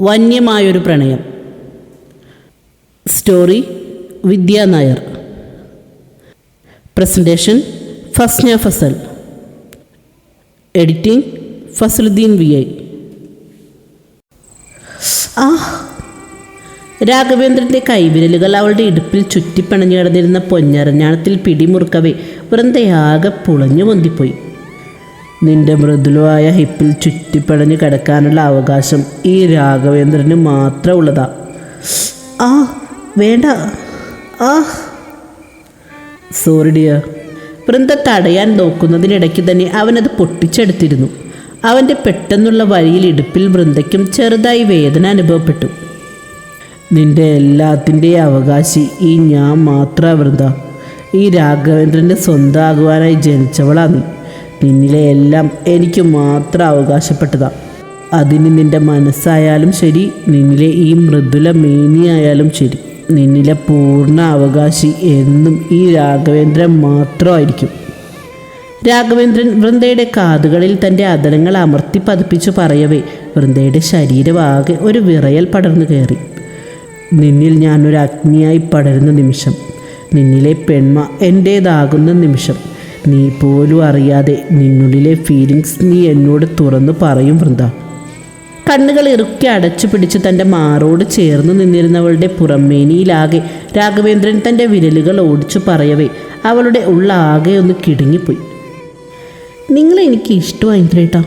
വന്യമായൊരു പ്രണയം. Story Vidya Nair. Presentation Fasna Fasal. Editing Fasaluddin V I. ആ രാഘവേന്ദ്രന്റെ കൈവിരലുകൾ അവളുടെ ഇടുപ്പിൽ ചുറ്റിപ്പണഞ്ഞു കിടന്നിരുന്ന പൊന്നരഞ്ഞാണത്തിൽ പിടിമുറുക്കവേ വൃന്ദയാകെ പുളഞ്ഞു പൊന്തിപ്പോയി. നിന്റെ മൃദുലമായ ഹിപ്പിൽ ചുറ്റിപ്പടഞ്ഞ് കിടക്കാനുള്ള അവകാശം ഈ രാഘവേന്ദ്രന് മാത്രമുള്ളതാ. ആ വേണ്ട. ആ. സോറി ഡിയർ വൃന്ദ തടയാൻ നോക്കുന്നതിനിടയ്ക്ക് തന്നെ അവനത് പൊട്ടിച്ചെടുത്തിരുന്നു. അവന്റെ പെട്ടെന്നുള്ള വഴിയിൽ ഇടുപ്പിൽ വൃന്ദയ്ക്കും ചെറുതായി വേദന അനുഭവപ്പെട്ടു. നിന്റെ എല്ലാത്തിന്റെയും അവകാശി ഈ ഞാൻ മാത്ര വൃന്ദ. ഈ രാഘവേന്ദ്രന്റെ സ്വന്തമാകുവാനായി ജനിച്ചവളാ നീ നിന്നിലെ എല്ലാം എനിക്ക് മാത്രം അവകാശപ്പെട്ടതാ. അതിന് നിന്റെ മനസ്സായാലും ശരി നിന്നിലെ ഈ മൃദുല മേനിയായാലും ശരി. നിന്നിലെ പൂർണ അവകാശി എന്നും ഈ രാഘവേന്ദ്രൻ മാത്രമായിരിക്കും. രാഘവേന്ദ്രൻ വൃന്ദയുടെ കാതുകളിൽ തന്റെ അതലങ്ങൾ അമർത്തി പതിപ്പിച്ചു പറയവേ വൃന്ദയുടെ ശരീരമാകെ ഒരു വിറയൽ പടർന്നു കയറി. നിന്നിൽ ഞാനൊരു അഗ്നിയായി പടരുന്ന നിമിഷം നിന്നിലെ പെൺമ എന്റേതാകുന്ന നിമിഷം. നീ പോലും അറിയാതെ നിന്നുള്ളിലെ ഫീലിങ്സ് നീ എന്നോട് തുറന്നു പറയും വൃന്ദ. കണ്ണുകൾ ഇറുക്കി അടച്ചു പിടിച്ച് തന്റെ മാറോട് ചേർന്ന് നിന്നിരുന്നവളുടെ പുറമേനിയിലാകെ രാഘവേന്ദ്രൻ തന്റെ വിരലുകൾ ഓടിച്ചു പറയവേ അവളുടെ ഉള്ളാകെ ഒന്ന് കിടുങ്ങിപ്പോയി. നിങ്ങളെ എനിക്ക് ഇഷ്ടമായി ഇന്ദ്രേട്ടാ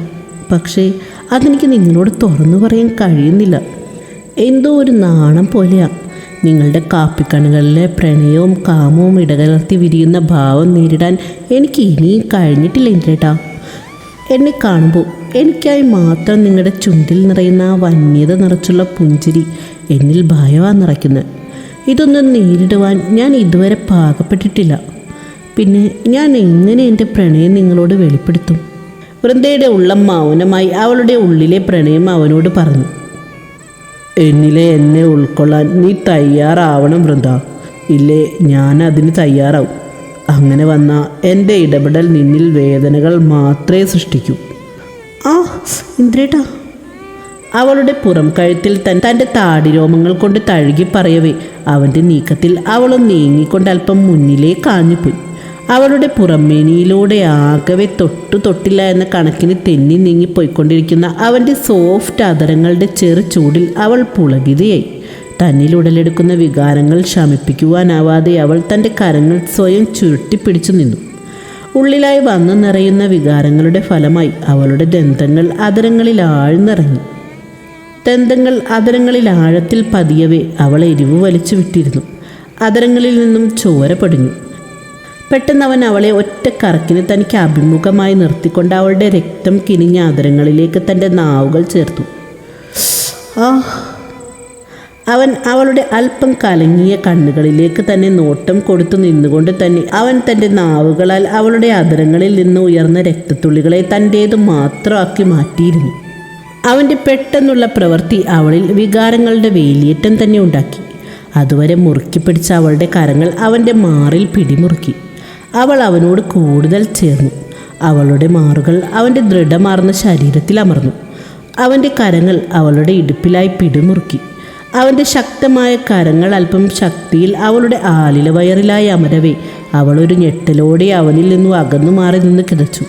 പക്ഷേ അതെനിക്ക് നിങ്ങളോട് തുറന്നു പറയാൻ കഴിയുന്നില്ല. എന്തോ ഒരു നാണം പോലെയാ. നിങ്ങളുടെ കാപ്പിക്കണ്ണുകളിലെ പ്രണയവും കാമവും ഇടകലർത്തി വിരിയുന്ന ഭാവം നേരിടാൻ എനിക്ക് ഇനിയും കഴിഞ്ഞിട്ടില്ല ഇന്ദ്രേട്ടാ എന്നെ കാണുമ്പോൾ എനിക്കായി മാത്രം നിങ്ങളുടെ ചുണ്ടിൽ നിറയുന്ന ആ വന്യത നിറച്ചുള്ള പുഞ്ചിരി എന്നിൽ ഭയമാണ് നിറയ്ക്കുന്നത്. ഇതൊന്നും നേരിടുവാൻ ഞാൻ ഇതുവരെ പാകപ്പെട്ടിട്ടില്ല. പിന്നെ ഞാൻ എങ്ങനെ എന്റെ പ്രണയം നിങ്ങളോട് വെളിപ്പെടുത്തും? വൃന്ദയുടെ ഉള്ളം മൗനമായി അവളുടെ ഉള്ളിലെ പ്രണയം അവനോട് പറഞ്ഞു. എന്നിലെ എന്നെ ഉൾക്കൊള്ളാൻ നീ തയ്യാറാവണം വൃന്ദ. ഇല്ലേ ഞാൻ അതിന് തയ്യാറാവും. അങ്ങനെ വന്ന എന്റെ ഇടപെടൽ നിന്നിൽ വേദനകൾ മാത്രമേ സൃഷ്ടിക്കൂ. ആ ഇന്ദ്രേട്ടാ. അവളുടെ പുറം കഴുത്തിൽ തൻ തന്റെ താടിരോമങ്ങൾ കൊണ്ട് തഴുകി പറയവേ അവന്റെ നീക്കത്തിൽ അവളും നീങ്ങിക്കൊണ്ട് അല്പം മുന്നിലേ ആഞ്ഞുപോയി അവളുടെ പുറമേനിയിലൂടെ ആകവെ തൊട്ടു തൊട്ടില്ല എന്ന കണക്കിന് തെന്നി നീങ്ങി പോയിക്കൊണ്ടിരിക്കുന്ന അവന്റെ സോഫ്റ്റ് അതരങ്ങളുടെ ചെറു ചൂടിൽ അവൾ പുളകിതയായി തന്നിൽ ഉടലെടുക്കുന്ന വികാരങ്ങൾ ശമിപ്പിക്കുവാനാവാതെ അവൾ തന്റെ കരങ്ങൾ സ്വയം ചുരുട്ടിപ്പിടിച്ചു നിന്നു. ഉള്ളിലായി വന്നു നിറയുന്ന വികാരങ്ങളുടെ ഫലമായി അവളുടെ ദന്തങ്ങൾ അതരങ്ങളിൽ ആഴ്ന്നിറങ്ങി. ദന്തങ്ങൾ അതരങ്ങളിൽ ആഴത്തിൽ പതിയവേ അവൾ എരിവ് വലിച്ചു വിട്ടിരുന്നു. അതരങ്ങളിൽ നിന്നും ചോര പടിഞ്ഞു. പെട്ടെന്ന് അവൻ അവളെ ഒറ്റ കറക്കിന് തനിക്ക് അഭിമുഖമായി നിർത്തിക്കൊണ്ട് അവളുടെ രക്തം കിനിഞ്ഞ ആദരങ്ങളിലേക്ക് തന്റെ നാവുകൾ ചേർത്തു. ആ അവൻ അവളുടെ അല്പം കലങ്ങിയ കണ്ണുകളിലേക്ക് തന്നെ നോട്ടം കൊടുത്തു നിന്നുകൊണ്ട് തന്നെ അവൻ തന്റെ നാവുകളാൽ അവളുടെ അതരങ്ങളിൽ നിന്ന് ഉയർന്ന രക്തത്തുള്ളികളെ തന്റേതു മാത്രമാക്കി മാറ്റിയിരുന്നു. അവന്റെ പെട്ടെന്നുള്ള പ്രവൃത്തി അവളിൽ വികാരങ്ങളുടെ വേലിയേറ്റം തന്നെ ഉണ്ടാക്കി. അതുവരെ മുറുക്കി പിടിച്ച അവളുടെ കരങ്ങൾ അവന്റെ മാറിൽ പിടിമുറുക്കി. അവൾ അവനോട് കൂടുതൽ ചേർന്നു. അവളുടെ മാറുകൾ അവന്റെ ദൃഢമാർന്ന ശരീരത്തിൽ അമർന്നു. അവന്റെ കരങ്ങൾ അവളുടെ ഇടുപ്പിലായി പിടിമുറുക്കി. അവന്റെ ശക്തമായ കരങ്ങൾ അല്പം ശക്തിയിൽ അവളുടെ ആലില വയറിലായി അമരവേ അവളൊരു ഞെട്ടലോടെ അവനിൽ നിന്നും അകന്നു മാറി നിന്ന് കിതച്ചു.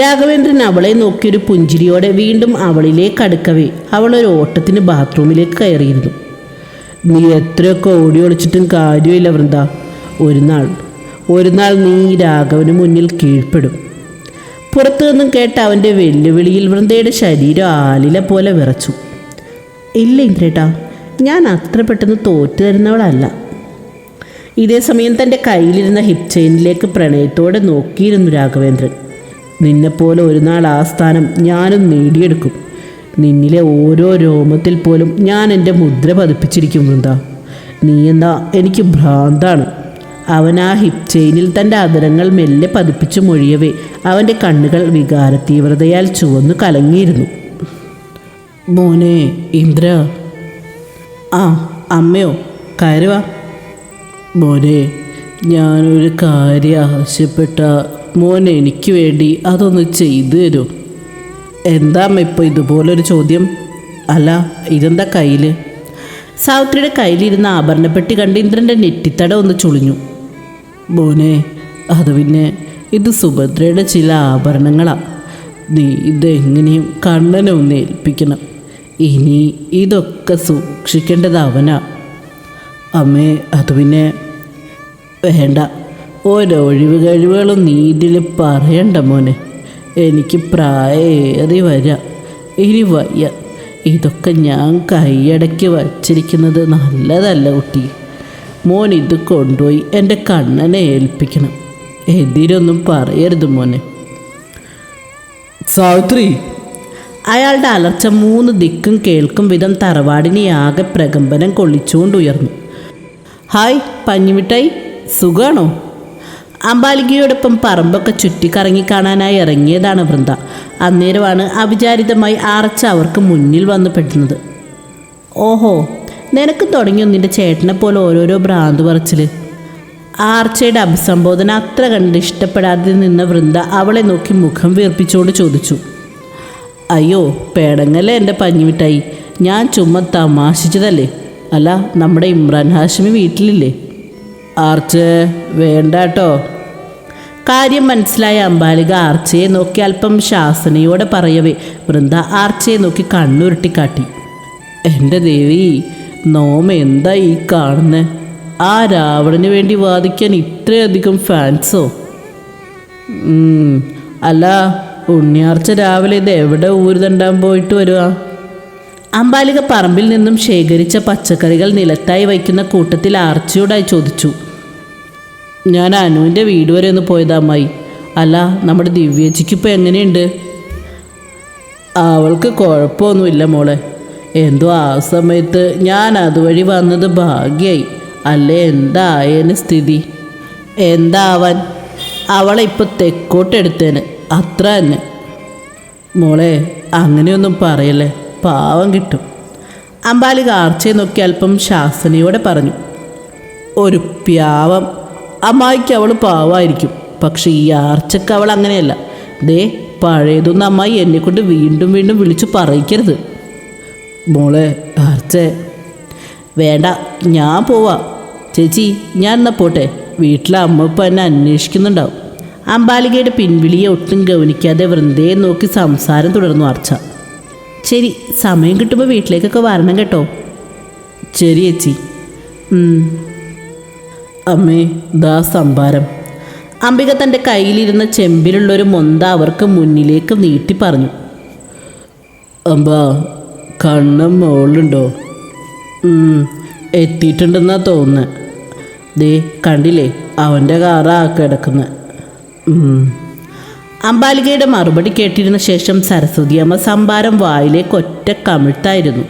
രാഘവേന്ദ്രൻ അവളെ നോക്കിയൊരു പുഞ്ചിരിയോടെ വീണ്ടും അവളിലേക്ക് അടുക്കവേ അവളൊരു ഓട്ടത്തിന് ബാത്റൂമിലേക്ക് കയറിയിരുന്നു. നീ എത്രയൊക്കെ ഓടി ഒളിച്ചിട്ടും കാര്യമില്ല വൃന്ദ. ഒരു നാൾ ഒരു നാൾ നീ രാഘവന് മുന്നിൽ കീഴ്പ്പെടും. പുറത്തുനിന്നും കേട്ട അവന്റെ വെല്ലുവിളിയിൽ വൃന്ദയുടെ ശരീരം ആലില പോലെ വിറച്ചു. ഇല്ല ഇന്ദ്രേട്ടാ ഞാൻ അത്ര പെട്ടെന്ന് തോറ്റു തരുന്നവളല്ല. ഇതേ സമയം തന്റെ കയ്യിലിരുന്ന ഹിപ് ചെയിനിലേക്ക് പ്രണയത്തോടെ നോക്കിയിരുന്നു രാഘവേന്ദ്രൻ. നിന്നെപ്പോലെ ഒരു നാൾ ആ സ്ഥാനം ഞാനും നേടിയെടുക്കും. നിന്നിലെ ഓരോ രോമത്തിൽ പോലും ഞാൻ എന്റെ മുദ്ര പതിപ്പിച്ചിരിക്കും വൃന്ദ. നീ എന്താ എനിക്ക് ഭ്രാന്താണ്. അവൻ ആ ഹിപ് ചെയിനിൽ തന്റെ അതിരങ്ങൾ മെല്ലെ പതിപ്പിച്ചു മൊഴിയവേ. അവന്റെ കണ്ണുകൾ വികാര തീവ്രതയാൽ ചുവന്നു കലങ്ങിയിരുന്നു. മോനെ ഇന്ദ്ര. ആ അമ്മയോ കയറുവാ മോനെ ഞാനൊരു കാര്യം ആവശ്യപ്പെട്ട മോൻ എനിക്ക് വേണ്ടി അതൊന്ന് ചെയ്തു തരുമോ എന്താ അമ്മ ഇപ്പോൾ ഇതുപോലൊരു ചോദ്യം? അല്ല ഇതെന്താ കയ്യിൽ സാവിത്രിയുടെ കയ്യിലിരുന്ന ആഭരണപ്പെട്ടി കണ്ട് ഇന്ദ്രന്റെ നെറ്റിത്തട ഒന്ന് ചുളിഞ്ഞു. മോനെ അത് പിന്നെ ഇത് സുഭദ്രയുടെ ചില ആഭരണങ്ങളാണ് നീ ഇതെങ്ങനെയും കണ്ണനെ ഒന്ന് ഏൽപ്പിക്കണം? ഇനി ഇതൊക്കെ സൂക്ഷിക്കേണ്ടത് അവനാ അമ്മേ അത് പിന്നെ വേണ്ട. ഓരോ ഒഴിവ് കഴിവുകളും നീ ഇതിൽ പറയണ്ട മോനെ. എനിക്ക് പ്രായേറി വരാം. ഇനി വയ്യ. ഇതൊക്കെ ഞാൻ കൈയടക്കി വച്ചിരിക്കുന്നത് നല്ലതല്ല കുട്ടി. മോൻ ഇത് കൊണ്ടുപോയി എന്റെ കണ്ണനെ ഏൽപ്പിക്കണം. എതിരൊന്നും പറയരുത് മോനെ. സാവിത്രി. അയാളുടെ അലർച്ച മൂന്ന് ദിക്കും കേൾക്കും വിധം തറവാടിനെ ആകെ പ്രകമ്പനം കൊള്ളിച്ചുകൊണ്ട് ഉയർന്നു ഹായ് പഞ്ഞിമിഠായി. സുഖാണോ? അമ്പാലികയോടൊപ്പം പറമ്പൊക്കെ ചുറ്റിക്കറങ്ങി കാണാനായി ഇറങ്ങിയതാണ് വൃന്ദ. അന്നേരമാണ് അവിചാരിതമായി ആർച്ച അവർക്ക് മുന്നിൽ വന്നു പെട്ടുന്നത്. ഓഹോ നിനക്ക് തുടങ്ങി നിന്റെ ചേട്ടനെ പോലെ ഓരോരോ ഭ്രാന്ത് പറച്ചിൽ ആർച്ചയുടെ അഭിസംബോധന അത്ര കണ്ട് ഇഷ്ടപ്പെടാതെ നിന്ന വൃന്ദ അവളെ നോക്കി മുഖം വീർപ്പിച്ചുകൊണ്ട് ചോദിച്ചു. അയ്യോ പേടങ്ങല്ലേ എന്റെ പഞ്ഞിമിട്ടായി ഞാൻ ചുമ്മാ തമാശിച്ചതല്ലേ? അല്ല നമ്മുടെ ഇമ്രാൻ ഹാഷിമി വീട്ടിലില്ലേ? ആർച്ച് വേണ്ട കേട്ടോ കാര്യം മനസ്സിലായ അമ്പാലിക ആർച്ചയെ നോക്കി അല്പം ശാസനയോടെ പറയവേ വൃന്ദ ആർച്ചയെ നോക്കി കണ്ണുരുട്ടിക്കാട്ടി എന്റെ ദേവി നോമ എന്താ ഈ കാണുന്നത് ആ രാവണന് വേണ്ടി വാദിക്കാൻ ഇത്രയധികം ഫാൻസോ? അല്ല ഉണ്ണിയാർച്ച രാവിലെ ഇത് എവിടെ ഊരുതണ്ടാൻ പോയിട്ട് വരുവാ അമ്പാലിക പറമ്പിൽ നിന്നും ശേഖരിച്ച പച്ചക്കറികൾ നിലത്തായി വയ്ക്കുന്ന കൂട്ടത്തിൽ ആർച്ചയോടായി ചോദിച്ചു. ഞാൻ അനുവിന്റെ വീട് വരെ ഒന്ന് പോയതാമായി അല്ല നമ്മുടെ ദിവ്യേച്ചിക്കിപ്പോൾ എങ്ങനെയുണ്ട്? അവൾക്ക് കുഴപ്പമൊന്നുമില്ല മോളെ. എന്തോ ആ സമയത്ത് ഞാൻ അതുവഴി വന്നത് ഭാഗ്യായി. അല്ലേ? എന്തായേന് സ്ഥിതി? എന്താവാൻ? അവളെ ഇപ്പോൾ തെക്കോട്ടെടുത്തേന്. അത്ര തന്നെ. മോളെ അങ്ങനെയൊന്നും പറയല്ലേ? പാവം കിട്ടും. അമ്പാലി കാർച്ചയെ നോക്കി അല്പം ശാസനയോടെ പറഞ്ഞു. ഒരു പ്യാവം. അമ്മായിക്ക് അവൾ പാവായിരിക്കും. പക്ഷെ ഈ ആർച്ചക്ക് അവൾ അങ്ങനെയല്ല. ദേ പഴയതൊന്നും അമ്മായി എന്നെക്കൊണ്ട് വീണ്ടും വീണ്ടും വിളിച്ചു പറയിക്കരുത്. മോളെ ആർച്ചേ വേണ്ട ഞാൻ പോവാ. ചേച്ചി ഞാൻ എന്നാ പോട്ടെ? വീട്ടിലെ അമ്മ ഇപ്പം എന്നെ അന്വേഷിക്കുന്നുണ്ടാവും. അമ്പാലികയുടെ പിൻവിളിയെ ഒട്ടും ഗവനിക്കാതെ വൃന്ദയെ നോക്കി സംസാരം തുടർന്നു അർച്ച. ശരി സമയം കിട്ടുമ്പോൾ വീട്ടിലേക്കൊക്കെ വരണം കേട്ടോ. ശരി ചേച്ചി. അമ്മേ ദാ സംഭാരം. അംബിക തന്റെ കയ്യിലിരുന്ന ചെമ്പിലുള്ളൊരു മൊന്ത അവർക്ക് മുന്നിലേക്ക് നീട്ടി പറഞ്ഞു. അമ്പ കണ്ണം മുകളിലുണ്ടോ? എത്തിയിട്ടുണ്ടെന്നാ തോന്നുന്നത് ദേ കണ്ടില്ലേ അവന്റെ കാറാ കിടക്കുന്നത് അമ്പാലികയുടെ മറുപടി കേട്ടിരുന്ന ശേഷം സരസ്വതി അമ്മ സംഭാരം വായിലേക്ക് ഒറ്റ കമിഴ്ത്തായിരുന്നു.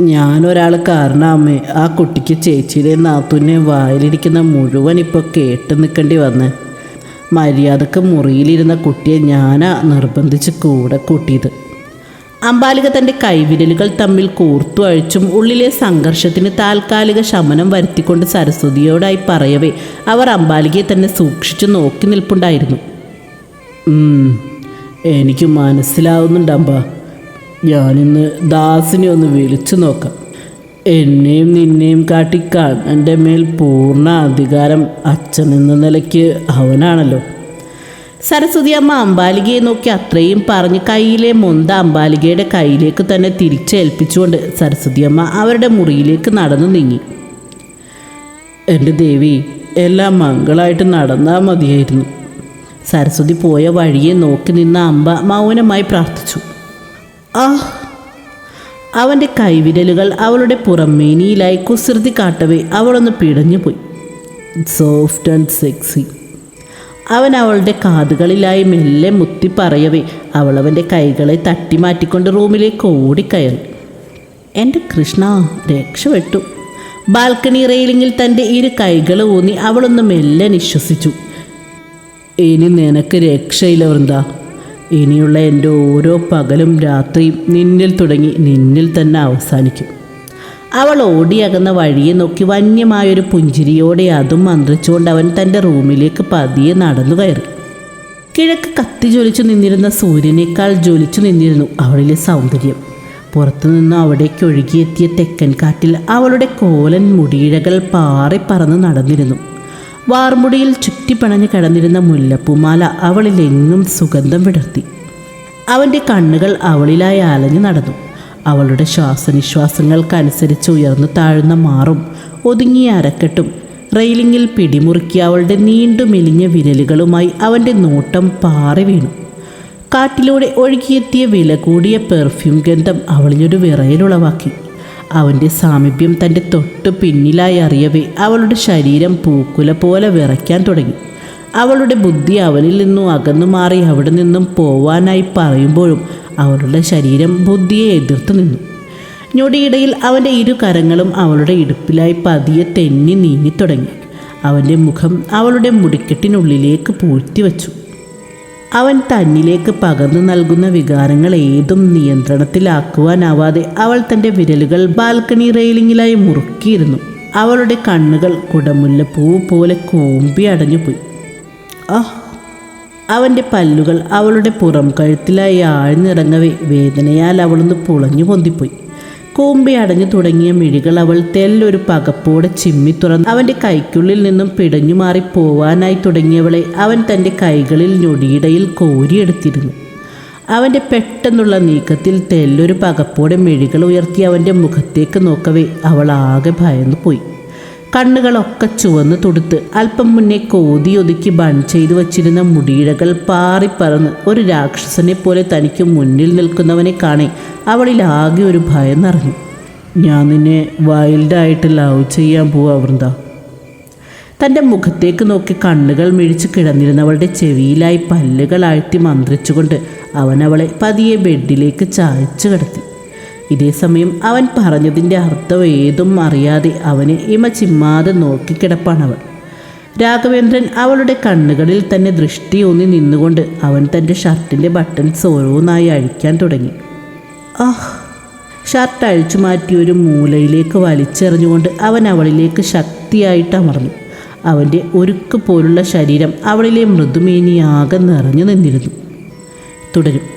ഞാനൊരാൾ കാരണമേ ആ കുട്ടിക്ക് ചേച്ചിയുടെ നാത്തൂനെ വായിലിരിക്കുന്ന മുഴുവൻ ഇപ്പോൾ കേട്ട് നിൽക്കേണ്ടി വന്ന്. മര്യാദയ്ക്ക് മുറിയിലിരുന്ന കുട്ടിയെ ഞാനാ നിർബന്ധിച്ച് കൂടെ കൂട്ടിയത്. അമ്പാലിക തന്റെ കൈവിരലുകൾ തമ്മിൽ കോർത്തു അഴിച്ചും ഉള്ളിലെ സംഘർഷത്തിന് താൽക്കാലിക ശമനം വരുത്തിക്കൊണ്ട് സരസ്വതിയോടായി പറയവേ അവർ അമ്പാലികയെ തന്നെ സൂക്ഷിച്ചു നോക്കി നിൽപ്പുണ്ടായിരുന്നു. എനിക്ക് മനസ്സിലാവുന്നുണ്ട് അമ്പ. ഞാനിന്ന് ദാസിനെ ഒന്ന് വിളിച്ചു നോക്കാം. എന്നെയും നിന്നെയും കാട്ടി എന്റെ മേൽ പൂർണ അധികാരം അച്ഛൻ എന്ന നിലയ്ക്ക് അവനാണല്ലോ. സരസ്വതി അമ്മ അമ്പാലികയെ നോക്കി അത്രയും പറഞ്ഞ് കയ്യിലെ മൊന്ത അമ്പാലികയുടെ കയ്യിലേക്ക് തന്നെ തിരിച്ചേൽപ്പിച്ചുകൊണ്ട് സരസ്വതി അമ്മ അവരുടെ മുറിയിലേക്ക് നടന്നു നീങ്ങി. എന്റെ ദേവി എല്ലാം മംഗളായിട്ട് നടന്നാൽ മതിയായിരുന്നു. സരസ്വതി പോയ വഴിയെ നോക്കി നിന്ന അമ്പ മൗനമായി പ്രാർത്ഥിച്ചു. ആ അവന്റെ കൈവിരലുകൾ അവളുടെ പുറമേനിയിലായി കുസൃതി കാട്ടവേ അവളൊന്ന് പിടഞ്ഞുപോയി. സോഫ്റ്റ് ആൻഡ് സെക്സി അവൻ അവളുടെ കാതുകളിലായി മെല്ലെ മുത്തി പറയവേ. അവൾ അവന്റെ കൈകളെ തട്ടി മാറ്റിക്കൊണ്ട് റൂമിലേക്ക് ഓടിക്കയറി. എന്റെ കൃഷ്ണ രക്ഷപ്പെട്ടു ബാൽക്കണി റെയിലിങ്ങിൽ തന്റെ ഇരു കൈകൾ ഊന്നി അവളൊന്ന് മെല്ലെ നിശ്വസിച്ചു. ഇനി നിനക്ക് രക്ഷയില്ല വൃന്ദ. ഇനിയുള്ള എന്റെ ഓരോ പകലും രാത്രിയും നിന്നിൽ തുടങ്ങി നിന്നിൽ തന്നെ അവസാനിക്കും. അവൾ ഓടിയകുന്ന വഴിയെ നോക്കി വന്യമായൊരു പുഞ്ചിരിയോടെ അതും മന്ത്രിച്ചുകൊണ്ട് അവൻ തന്റെ റൂമിലേക്ക് പതിയെ നടന്നു കയറി. കിഴക്ക് കത്തി ജ്വലിച്ചു നിന്നിരുന്ന സൂര്യനേക്കാൾ ജ്വലിച്ചു നിന്നിരുന്നു അവളിലെ സൗന്ദര്യം. പുറത്തുനിന്നും അവിടേക്ക് ഒഴുകിയെത്തിയ തെക്കൻ കാറ്റിൽ അവളുടെ കോലൻ മുടിയിഴകൾ പാറി പറന്ന് നടന്നിരുന്നു. വാർമുടിയിൽ ചുറ്റിപ്പണഞ്ഞ് കിടന്നിരുന്ന മുല്ലപ്പൂമാല അവളിലെങ്ങും സുഗന്ധം വിടർത്തി. അവന്റെ കണ്ണുകൾ അവളിലായി അലഞ്ഞു നടന്നു. അവളുടെ ശ്വാസനിശ്വാസങ്ങൾക്കനുസരിച്ച് ഉയർന്നു താഴ്ന്ന മാറും. ഒതുങ്ങിയ അരക്കെട്ടും. റെയിലിങ്ങിൽ പിടിമുറുക്കി അവളുടെ നീണ്ടു മെലിഞ്ഞ വിരലുകളുമായി അവന്റെ നോട്ടം പാറി വീണു. കാറ്റിലൂടെ ഒഴുകിയെത്തിയ വില കൂടിയ പെർഫ്യൂം ഗന്ധം അവളിലൊരു വിറയലുളവാക്കി അവന്റെ സാമീപ്യം തന്റെ തൊട്ടു പിന്നിലായി അറിയവേ അവളുടെ ശരീരം പൂക്കുല പോലെ വിറയ്ക്കാൻ തുടങ്ങി. അവളുടെ ബുദ്ധി അവനിൽ നിന്നും അകന്നു മാറി അവിടെ നിന്നും പോവാനായി പറയുമ്പോഴും അവളുടെ ശരീരം ബുദ്ധിയെ എതിർത്ത് നിന്നു. ഞൊടിയിടയിൽ അവന്റെ ഇരു കരങ്ങളും അവളുടെ ഇടുപ്പിലായി പതിയെ തെന്നി നീങ്ങിത്തുടങ്ങി അവന്റെ മുഖം അവളുടെ മുടിക്കെട്ടിനുള്ളിലേക്ക് പൂഴ്ത്തി വച്ചു. അവൻ തന്നിലേക്ക് പകർന്നു നൽകുന്ന വികാരങ്ങൾ ഏതും നിയന്ത്രണത്തിലാക്കുവാനാവാതെ അവൾ തന്റെ വിരലുകൾ ബാൽക്കണി റെയിലിങ്ങിലായി മുറുക്കിയിരുന്നു. അവളുടെ കണ്ണുകൾ കുടമുല്ല പൂ പോലെ കൂമ്പി അടഞ്ഞുപോയി ആഹ് അവന്റെ പല്ലുകൾ അവളുടെ പുറം കഴുത്തിലായി ആഴ്ന്നിറങ്ങവേ. വേദനയാൽ അവളൊന്ന് പുളഞ്ഞു പൊന്തിപ്പോയി. കൂമ്പി അടഞ്ഞു തുടങ്ങിയ മിഴികൾ അവൾ തെല്ലൊരു പകപ്പോടെ ചിമ്മി തുറന്ന്. അവന്റെ കൈക്കുള്ളിൽ നിന്നും പിടഞ്ഞു മാറി പോവാനായി തുടങ്ങിയവളെ അവൻ തന്റെ കൈകളിൽ ഞൊടിയിടയിൽ കോരിയെടുത്തിരുന്നു. അവന്റെ പെട്ടെന്നുള്ള നീക്കത്തിൽ തെല്ലൊരു പകപ്പോടെ മിഴികൾ ഉയർത്തി അവന്റെ മുഖത്തേക്ക് നോക്കവേ അവൾ ആകെ ഭയന്നു പോയി കണ്ണുകളൊക്കെ ചുവന്ന് തുടുത്ത് അല്പം മുന്നേ കോതി ഒതുക്കി ബൺ ചെയ്തു വച്ചിരുന്ന മുടിയിഴകൾ പാറിപ്പറന്ന് ഒരു രാക്ഷസനെ പോലെ തനിക്ക് മുന്നിൽ നിൽക്കുന്നവനെ കാണെ അവളിൽ ആകെ ഒരു ഭയം നിറഞ്ഞു. ഞാൻ നിന്നെ വൈൽഡായിട്ട് ലവ് ചെയ്യാൻ പോവാ വൃന്ദ. തന്റെ മുഖത്തേക്ക് നോക്കി കണ്ണുകൾ മിഴിച്ച് കിടന്നിരുന്നവളുടെ ചെവിയിലായി പല്ലുകൾ ആഴ്ത്തി മന്ത്രിച്ചുകൊണ്ട് അവൻ അവളെ പതിയെ ബെഡിലേക്ക് ചായച്ചു കിടത്തി. ഇതേ സമയം അവൻ പറഞ്ഞതിന്റെ അർത്ഥം ഏതും അറിയാതെ അവനെ ഇമ ചിമ്മാതെ നോക്കിക്കിടപ്പാണവൾ രാഘവേന്ദ്രൻ അവളുടെ കണ്ണുകളിൽ തന്നെ ദൃഷ്ടി ഊന്നി നിന്നുകൊണ്ട് അവൻ തന്റെ ഷർട്ടിന്റെ ബട്ടൺസ് ഓരോന്നായി അഴിക്കാൻ തുടങ്ങി. ആഹ് ഷർട്ട് അഴിച്ചു മാറ്റി ഒരു മൂലയിലേക്ക് വലിച്ചെറിഞ്ഞുകൊണ്ട് അവൻ അവളിലേക്ക് ശക്തിയായിട്ട് അമർന്നു. അവന്റെ ഒരുക്ക് പോലുള്ള ശരീരം അവളിലെ മൃദുമേനിയാകെ നിറഞ്ഞു നിന്നിരുന്നു. തുടരും.